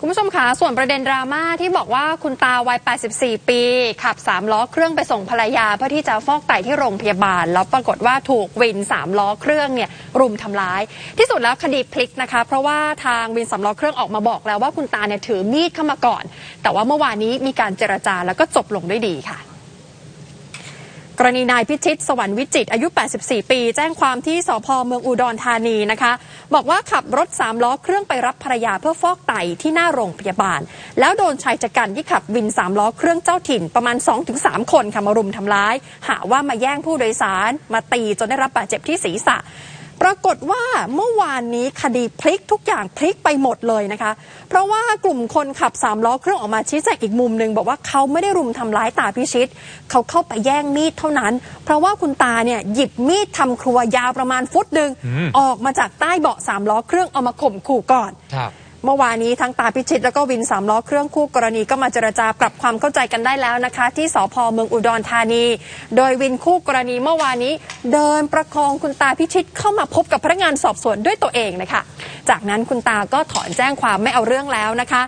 คุณผู้ชมคะส่วนประเด็นดราม่าที่บอกว่าคุณตาวัย 84 ปี ขับ 3 ล้อเครื่องไปส่งภรรยา เพื่อที่จะฟอกไตที่โรงพยาบาล แล้วปรากฏว่าถูกวิน 3 ล้อเครื่องเนี่ยรุมทำร้าย ที่สุดแล้วคดีพลิกนะคะ เพราะว่าทางวิน 3 ล้อเครื่องออกมาบอกแล้วว่าคุณตาเนี่ยถือมีดเข้ามาก่อน แต่ว่าเมื่อวานนี้มีการเจรจาแล้วก็จบลงด้วยดีค่ะ กรณีนายพิชิตสวรรค์วิจิตอายุ 84 ปี แจ้งความที่สพเมืองอุดรธานีนะคะ บอกว่าขับรถ3ล้อเครื่องไปรับภรรยาเพื่อฟอกไตที่หน้าโรงพยาบาล แล้วโดนชายชะกันที่ขับวิน3ล้อเครื่องเจ้าถิ่นประมาณ 2-3 คนค่ะมารุมทำร้าย หาว่ามาแย่งผู้โดยสาร มาตีจนได้รับบาดเจ็บที่ศีรษะ ปรากฏว่าเมื่อวานนี้คดีพลิกทุกอย่างพลิกไปหมดเลยนะคะ เพราะว่ากลุ่มคนขับสามล้อเครื่องออกมาชี้แจงอีกมุมหนึ่งบอกว่าเขาไม่ได้รุมทำร้ายตาพิชิต เขาเข้าไปแย่งมีดเท่านั้น เพราะว่าคุณตาเนี่ยหยิบมีดทำครัวยาวประมาณฟุตหนึ่งอืมออกมาจากใต้เบาะสามล้อเครื่องเอามาข่มขู่ก่อนครับ เมื่อวานนี้ทั้งตาพิชิตแล้วก็วินสามล้อเครื่องคู่กรณีก็มาเจรจาปรับความเข้าใจกันได้แล้วนะคะ ที่สพเมืองอุดรธานี โดยวินคู่กรณีเมื่อวานนี้ เดินประคองคุณตาพิชิตเข้ามาพบกับพนักงานสอบสวนด้วยตัวเองนะคะ จากนั้นคุณตาก็ถอนแจ้งความไม่เอาเรื่องแล้วนะคะ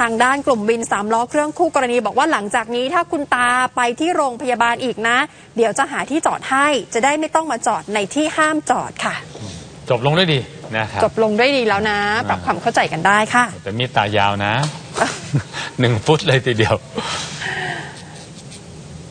ทางด้านกลุ่มวินสามล้อเครื่องคู่กรณีบอกว่าหลังจากนี้ ถ้าคุณตาไปที่โรงพยาบาลอีกนะ เดี๋ยวจะหาที่จอดให้ จะได้ไม่ต้องมาจอดในที่ห้ามจอดค่ะ จบลงด้วยดี นะครับ จบลงด้วยดีแล้วนะ ปรับความเข้าใจกันได้ค่ะ แต่มีดตายาวนะ หนึ่งฟุตเลยทีเดียว